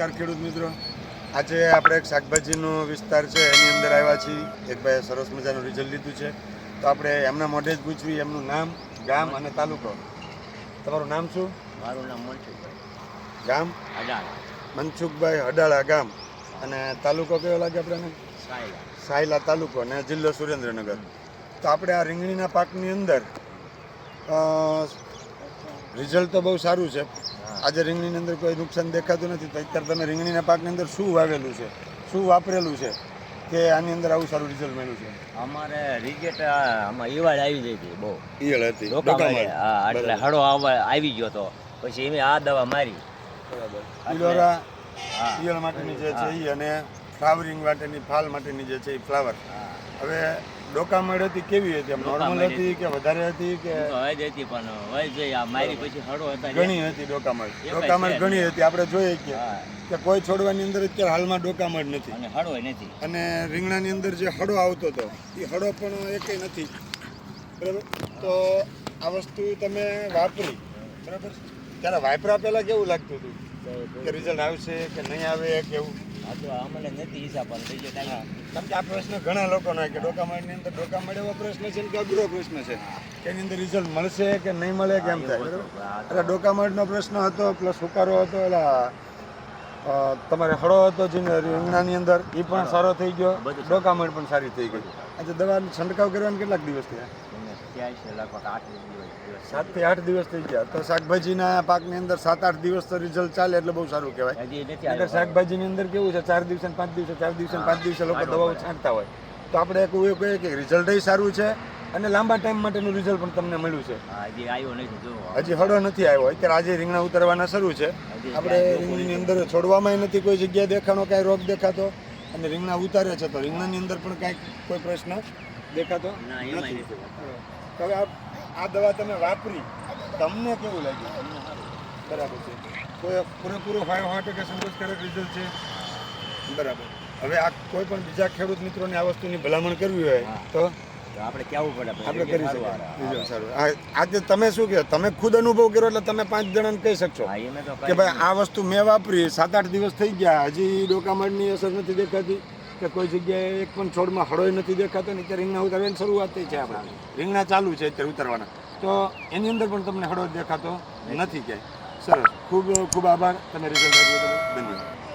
નમસ્કાર ખેડૂત મિત્રો. આજે આપણે એક શાકભાજીનો વિસ્તાર છે એની અંદર આવ્યા છીએ. એક ભાઈએ સરસ મજાનું રિઝલ્ટ લીધું છે. તો આપણે એમના મોઢે જ પૂછવી એમનું નામ ગામ અને તાલુકો. તમારું નામ શું? મારું નામ મનસુખભાઈ. ગામ? અડાળા. મનસુખભાઈ અડાળા ગામ. અને તાલુકો કયો લાગે આપણે સાયલા. સાયલા તાલુકો અને જિલ્લો સુરેન્દ્રનગર. તો આપણે આ રીંગણીના પાકની અંદર રિઝલ્ટ તો બહુ સારું છે. આજે રીંગણીની અંદર કોઈ નુકસાન દેખાતું નથી તો અત્યારે તમે રીંગણીના પાકની અંદર શું વાવેલું છે? શું વાપરેલું છે કે આની અંદર આવું સારું રિઝલ્ટ મળ્યું છે? અમારે રિજેટ આમાં ઈવાડ આવી ગઈ હતી બહુ. ઈયળ હતી? હા એટલે હળો આવી ગયો તો. પછી એમ આ દવા મારી. બરાબર. ઈલોરા હા. ઈયળ માટેની જે છે એ અને ફ્લાવરિંગ માટેની ફાલ માટેની જે છે એ ફ્લાવર. હવે ડોકામડ હતી કેવી હતી? નોર્મલ હતી કે વધારે હતી કે વાય હતી પણ વાય જોઈ આ મારી પછી હળો હતા ઘણી હતી ડોકામડ ડોકામડ ઘણી હતી. આપણે જોઈએ કે કે કોઈ છોડવાની અંદર અત્યારે હાલમાં ડોકામડ નથી. અને હળો નથી. અને રીંગણાની અંદર જે હળો આવતો હતો એ હળો પણ એકે નથી. બરાબર? તો આ વસ્તુ તમે વાપરી. બરાબર? ત્યારે વાપરા પહેલાં કેવું લાગતું હતું? કે રિઝલ્ટ આવશે કે નહીં આવે કે એવું અમને નથી હિસાબ થઈ હા. આવી કે આ પ્રશ્ન ઘણા લોકોનો કે ડોકામડની અંદર ડોકામડ એવો પ્રશ્ન છે કે અઘરો પ્રશ્ન છે. કે એની અંદર રિઝલ્ટ મળશે કે નહીં મળે કેમ થાય એટલે ડોકામડનો પ્રશ્ન હતો પ્લસ હુકારો હતો એટલે તમારે હળો હતો જે રીંગણાની અંદર એ પણ સારો થઈ ગયો. બધું ડોકામડ પણ સારી થઈ ગઈ. આજે દવાનો છંટકાવ કરવાને કેટલાક દિવસ થયા? ત્યાં છે લગભગ આઠ દિવસ સાતથી આઠ દિવસ થઈ ગયા. તો શાકભાજીના પાકની અંદર સાત આઠ દિવસ તો રિઝલ્ટ ચાલે એટલે બહુ સારું કહેવાય. હજી નથી નહીંતર શાકભાજીની અંદર કેવું છે ચાર દિવસે ને પાંચ દિવસે ચાર દિવસે પાંચ દિવસે લોકો દવાઓ છાંટતા હોય. તો આપણે એક એવું કહીએ કે રિઝલ્ટ સારું છે અને લાંબા ટાઈમ માટેનું રિઝલ્ટ પણ તમને મળ્યું છે. હજી આવ્યો નથી જો. હજી હળો નથી આવ્યો. અત્યારે આજે રીંગણા ઉતરવાના શરૂ છે. આપણે રીંગણીની અંદર છોડવામાં નથી કોઈ જગ્યાએ દેખાનો કાંઈ રોગ દેખાતો અને રીંગણા ઉતારે છે તો રીંગણાની અંદર પણ કાંઈક કોઈ પ્રશ્ન દેખાતો નથી. હવે આ દવા તમે વાપરી. તમને કેવું લાગ્યું? બરાબર છે. કોઈ પૂરેપૂરો ફાઈવ ટકા સંતોષકારક રિઝલ્ટ છે? બરાબર. હવે આ કોઈ પણ બીજા ખેડૂત મિત્રોને આ વસ્તુની ભલામણ કરવી હોય તો? તો આપણે કેવું પડે? આપણે કરી શકીએ. સારું. આજે તમે શું કહો? તમે ખુદ અનુભવ કર્યો એટલે તમે પાંચ જણાને કહી શકશો. કે ભાઈ આ વસ્તુ મેં વાપરી સાત આઠ દિવસ થઈ ગયા હજી ડોકામણની અસર નથી દેખાતી. કે કોઈ જગ્યાએ એક પણ છોડમાં હળોય નથી દેખાતો ને અત્યારે રીંગણા ઉતારવાની શરૂઆત થઈ છે આપણા. રીંગણા ચાલુ છે અત્યારે ઉતારવાના. તો એની અંદર પણ તમને હળો દેખાતો નથી ક્યાંય. સરસ. ખૂબ ખૂબ આભાર. તમે રિઝલ્ટ આપ્યું. ધન્યવાદ.